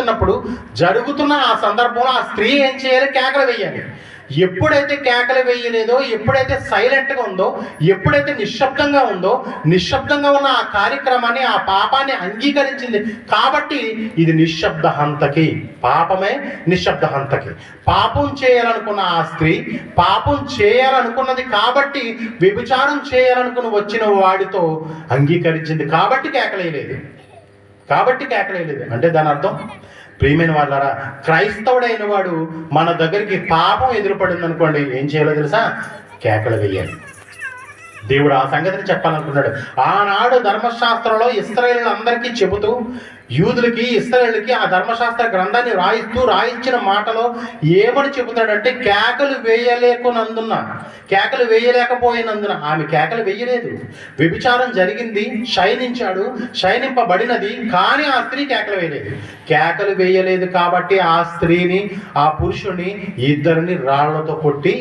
జరుగుతున్నప్పుడు జరుగుతున్న ఆ సందర్భంలో ఆ స్త్రీ ఏం చేయాలి? కేకలు వేయాలి. ఎప్పుడైతే కేకలు వేయలేదో ఎప్పుడైతే సైలెంట్గా ఉందో ఎప్పుడైతే నిశ్శబ్దంగా ఉందో నిశ్శబ్దంగా ఉన్న ఆ కార్యక్రమాన్ని ఆ పాపాన్ని అంగీకరించింది. కాబట్టి ఇది నిశ్శబ్ద హంతకి పాపమే నిశ్శబ్ద హంతకి. పాపం చేయాలనుకున్న ఆ స్త్రీ పాపం చేయాలనుకున్నది కాబట్టి వ్యభిచారం చేయాలనుకుని వచ్చిన వాడితో అంగీకరించింది. కాబట్టి కేకలేయలేదు కాబట్టి కేకలేయలేదు అంటే దాని అర్థం ప్రియమైన వాళ్ళారా క్రైస్తవుడైన వాడు మన దగ్గరికి పాపం ఎదురుపడింది అనుకోండి ఏం చేయాలో తెలుసా? కేకలు వేయాలి. దేవుడు ఆ సంగతిని చెప్పాలనుకున్నాడు. ఆనాడు ధర్మశాస్త్రంలో ఇస్రాయేళ్ళందరికీ చెబుతూ యూదులకి ఇస్రాయేళ్ళకి ఆ ధర్మశాస్త్ర గ్రంథాన్ని రాయిస్తూ రాయించిన మాటలో ఏమని చెబుతాడంటే కేకలు వేయలేకునందున కేకలు వేయలేకపోయినందున. ఆమె కేకలు వేయలేదు. వ్యభిచారం జరిగింది శయనించాడు శయనింపబడినది కానీ ఆ స్త్రీ కేకలు వేయలేదు. కేకలు వేయలేదు కాబట్టి ఆ స్త్రీని ఆ పురుషుని ఇద్దరిని రాళ్ళతో కొట్టి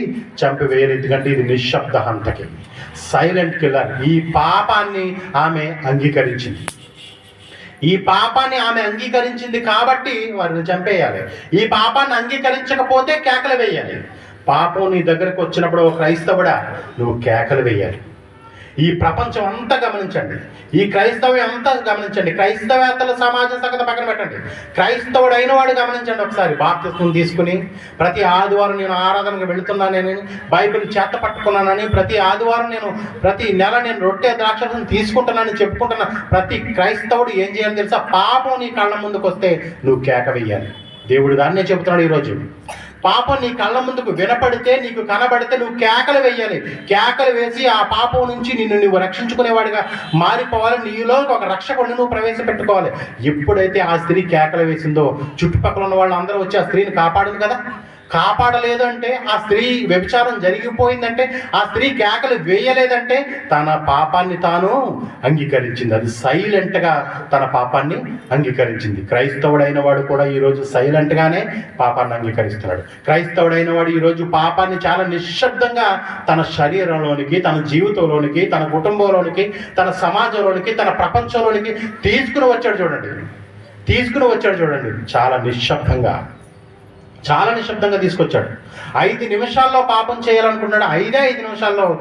చంపివేయలేదు. ఎందుకంటే ఇది నిశ్శబ్ద హంతకి సైలెంట్ కిల్లర్. ఈ పాపాన్ని ఆమె అంగీకరించింది. ఈ పాపాన్ని ఆమె అంగీకరించింది కాబట్టి వారిని చంపేయాలి. ఈ పాపాన్ని అంగీకరించకపోతే కేకలు వేయాలి. పాపం నీ దగ్గరకు వచ్చినప్పుడు ఒక క్రైస్తవుడా నువ్వు కేకలు వేయాలి. ఈ ప్రపంచం అంతా గమనించండి. ఈ క్రైస్తవ్యం అంతా గమనించండి. క్రైస్తవేత్తల సమాజ సంగతి పక్కన పెట్టండి. క్రైస్తవుడు వాడు గమనించండి ఒకసారి. బాప్తిస్మం తీసుకుని ప్రతి ఆదివారం నేను ఆరాధనకు వెళుతున్నానని బైబిల్ చేత పట్టుకున్నానని ప్రతి ఆదివారం నేను ప్రతి నెల నేను రొట్టె ద్రాక్షను తీసుకుంటున్నానని చెప్పుకుంటున్నా ప్రతి క్రైస్తవుడు ఏం చేయాలి తెలుసా? పాపం నీ కళ్ళ ముందుకు వస్తే నువ్వు కేక వేయాలి. దేవుడు దాన్నే చెబుతున్నాడు ఈరోజు. పాపం నీ కళ్ళ ముందుకు వినపడితే నీకు కనబడితే నువ్వు కేకలు వేయాలి. కేకలు వేసి ఆ పాపం నుంచి నిన్ను నువ్వు రక్షించుకునేవాడిగా మారిపోవాలి. నీలో ఒక రక్షకుడిని నువ్వు ప్రవేశపెట్టుకోవాలి. ఎప్పుడైతే ఆ స్త్రీ కేకలు వేసిందో చుట్టుపక్కల ఉన్న వాళ్ళందరూ వచ్చి ఆ స్త్రీని కాపాడింది కదా? కాపాడలేదు అంటే ఆ స్త్రీ వ్యభిచారం జరిగిపోయిందంటే ఆ స్త్రీ కేకలు వేయలేదంటే తన పాపాన్ని తాను అంగీకరించింది. అది సైలెంట్గా తన పాపాన్ని అంగీకరించింది. క్రైస్తవుడైన వాడు కూడా ఈరోజు సైలెంట్గానే పాపాన్ని అంగీకరిస్తున్నాడు. క్రైస్తవుడైన వాడు ఈరోజు పాపాన్ని చాలా నిశ్శబ్దంగా తన శరీరంలోనికి తన జీవితంలోనికి తన కుటుంబంలోనికి తన సమాజంలోనికి తన ప్రపంచంలోనికి తీసుకుని వచ్చాడు చూడండి. తీసుకుని వచ్చాడు చూడండి. చాలా నిశ్శబ్దంగా. చాలా నిశ్శబ్దంగా తీసుకొచ్చాడు. ఐదు నిమిషాల్లో పాపం చేయాలనుకున్నాడు. ఐదే ఐదు నిమిషాల్లో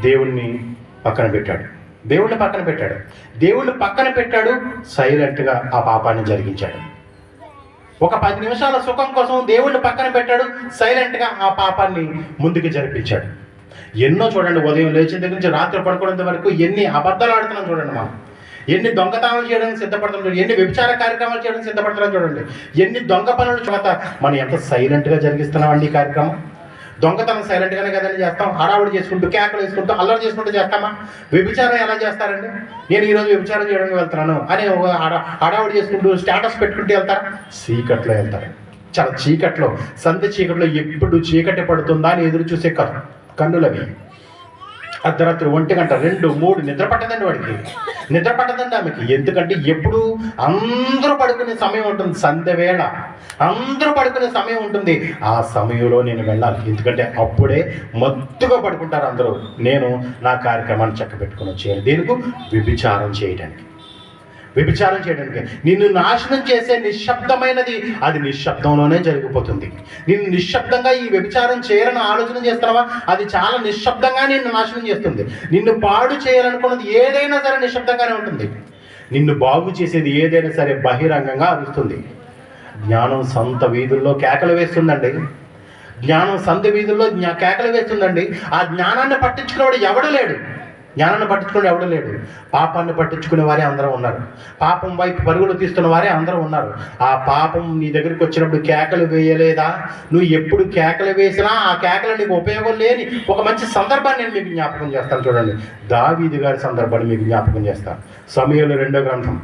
దేవుణ్ణి పక్కన పెట్టాడు. దేవుణ్ణి పక్కన పెట్టాడు. దేవుణ్ణి పక్కన పెట్టాడు సైలెంట్గా ఆ పాపాన్ని జరిగించాడు. ఒక పది నిమిషాల సుఖం కోసం దేవుణ్ణి పక్కన పెట్టాడు సైలెంట్గా ఆ పాపాన్ని ముందుకు జరిపించాడు. ఎన్నో చూడండి ఉదయం లేచిన దగ్గర నుంచి రాత్రి పడుకోవడం వరకు ఎన్ని అబద్ధాలు ఆడుతున్నాం చూడండి మనం. ఎన్ని దొంగతనాలు చేయడానికి సిద్ధపడుతున్నారు ఎన్ని వ్యభిచార కార్యక్రమాలు చేయడానికి సిద్ధపడుతున్నాం చూడండి. ఎన్ని దొంగ పనులు చేత మనం ఎంత సైలెంట్గా జరిగిస్తున్నామండి ఈ కార్యక్రమం? దొంగతనం సైలెంట్గానే కదండి చేస్తాం. హడావుడి చేసుకుంటూ కేకలు వేసుకుంటూ అల్లరి చేసుకుంటూ చేస్తామా? వ్యభిచారం ఎలా చేస్తారండి? నేను ఈరోజు వ్యభిచారం చేయడానికి వెళ్తున్నాను అని ఒక హడా హడావుడి చేసుకుంటూ స్టేటస్ పెట్టుకుంటూ వెళ్తారా? చీకట్లో వెళ్తారు. చాలా చీకట్లో సంధ్య చీకట్లో ఎప్పుడు చీకటి పడుతుందా అని ఎదురు చూసే కన్ను కన్నులవి. అర్ధరాత్రి ఒంటి గంట రెండు మూడు నిద్ర పట్టదండి వాడికి. నిద్ర పట్టదండి ఆమెకి. ఎందుకంటే ఎప్పుడు అందరూ పడుకునే సమయం ఉంటుంది సంధ్య వేళ అందరూ పడుకునే సమయం ఉంటుంది. ఆ సమయంలో నేను వెళ్ళాలి. ఎందుకంటే అప్పుడే మత్తుగా పడుకుంటారు అందరూ. నేను నా కార్యక్రమాన్ని చక్కబెట్టుకుని వచ్చేయాలి. దేనికి వ్యభిచారం చేయడానికి వ్యభిచారం చేయడానికి. నిన్ను నాశనం చేసే నిశ్శబ్దమైనది అది నిశ్శబ్దంలోనే జరిగిపోతుంది. నిన్ను నిశ్శబ్దంగా ఈ వ్యభిచారం చేయాలని ఆలోచన చేస్తున్నావా? అది చాలా నిశ్శబ్దంగా నిన్ను నాశనం చేస్తుంది. నిన్ను పాడు చేయాలనుకున్నది ఏదైనా సరే నిశ్శబ్దంగానే ఉంటుంది. నిన్ను బాగు చేసేది ఏదైనా సరే బహిరంగంగా అరుస్తుంది. జ్ఞానం సొంత వీధుల్లో కేకలు వేస్తుందండి. జ్ఞానం సంత వీధుల్లో జ్ఞా- కేకలు వేస్తుందండి. ఆ జ్ఞానాన్ని పట్టించుకునేవాడు ఎవడు లేడు. జ్ఞానాన్ని పట్టించుకునే ఎవడు లేడు. పాపాన్ని పట్టించుకునే వారే అందరూ ఉన్నారు. పాపం వైపు పరుగులు తీస్తున్న వారే అందరూ ఉన్నారు. ఆ పాపం నీ దగ్గరికి వచ్చినప్పుడు కేకలు వేయలేదా? నువ్వు ఎప్పుడు కేకలు వేసినా ఆ కేకలు నీకు ఉపయోగం లేని ఒక మంచి సందర్భాన్ని నేను మీకు జ్ఞాపకం చేస్తాను చూడండి. దావీది గారి సందర్భాన్ని మీకు జ్ఞాపకం చేస్తాను. సమయంలో రెండో గ్రంథం.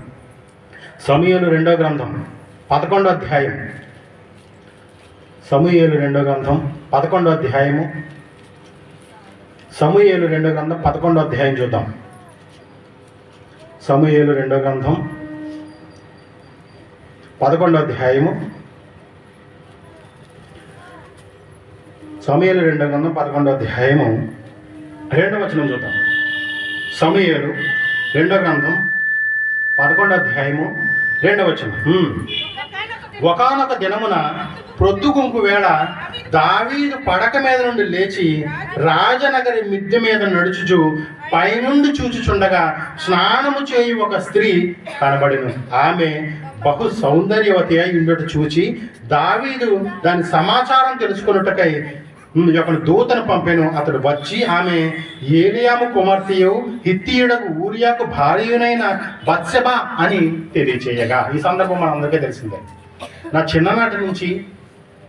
సమయంలో రెండో గ్రంథం. పదకొండో అధ్యాయం. సమూహలు రెండో గ్రంథం. పదకొండో అధ్యాయము. సమూయేలు రెండో గ్రంథం పదకొండో అధ్యాయం చూద్దాం. సమూయేలు రెండో గ్రంథం పదకొండో అధ్యాయము. సమూయేలు రెండో గ్రంథం పదకొండో అధ్యాయము. రెండో వచనం చూద్దాం. సమూయేలు రెండో గ్రంథం పదకొండో అధ్యాయము రెండో వచనం. ఒకానొక దినమున ప్రొద్దుగుంకు వేళ దావీదు పడక మీద నుండి లేచి రాజనగరి మిద్దె మీద నడుచుచు పైనుండి చూచుచుండగా స్నానము చేయు ఒక స్త్రీ కనబడిను. ఆమె బహు సౌందర్యవతి అయి ఉండట చూచి దావీదు దాని సమాచారం తెలుసుకున్నట్టుకై యొక్క దూతను పంపాను. అతడు వచ్చి ఆమె ఏలియాము కుమార్తెయు హిత్తీయుడకు ఊరియాకు భార్యనైన బత్సబ అని తెలియచేయగా. ఈ సందర్భం మనందరికీ తెలిసిందే. నా చిన్ననాటి నుంచి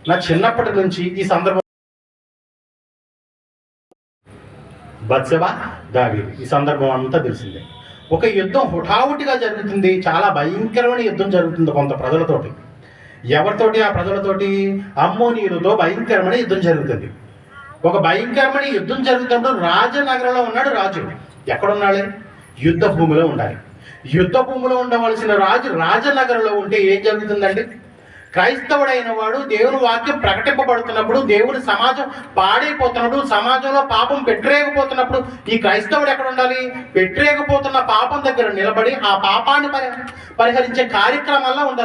నా చిన్నప్పటి నుంచి ఈ సందర్భం బత్సెబ దావి ఈ సందర్భం అంతా తెలిసిందే. ఒక యుద్ధం హుటాహుటిగా జరుగుతుంది. చాలా భయంకరమైన యుద్ధం జరుగుతుంది కొంత ప్రజలతోటి. ఎవరితోటి? ఆ ప్రజలతోటి అమ్మోనీయులతో భయంకరమైన యుద్ధం జరుగుతుంది. ఒక భయంకరమైన యుద్ధం జరుగుతున్నప్పుడు రాజనగరంలో ఉన్నాడు రాజు. ఎక్కడున్నాడు? యుద్ధ భూమిలో ఉండాలి. యుద్ధ భూమిలో ఉండవలసిన రాజు రాజనగరంలో ఉంటే ఏం జరుగుతుందండి? క్రైస్తవుడైన వాడు దేవుని వాక్యం ప్రకటింపబడుతున్నప్పుడు దేవుని సమాజం పాడైపోతున్నప్పుడు సమాజంలో పాపం పెట్టరేకపోతున్నప్పుడు ఈ క్రైస్తవుడు ఎక్కడ ఉండాలి? పెట్టరేయకపోతున్న పాపం దగ్గర నిలబడి ఆ పాపాన్ని పరి- పరిహరించే కార్యక్రమాల్లో ఉండాలి.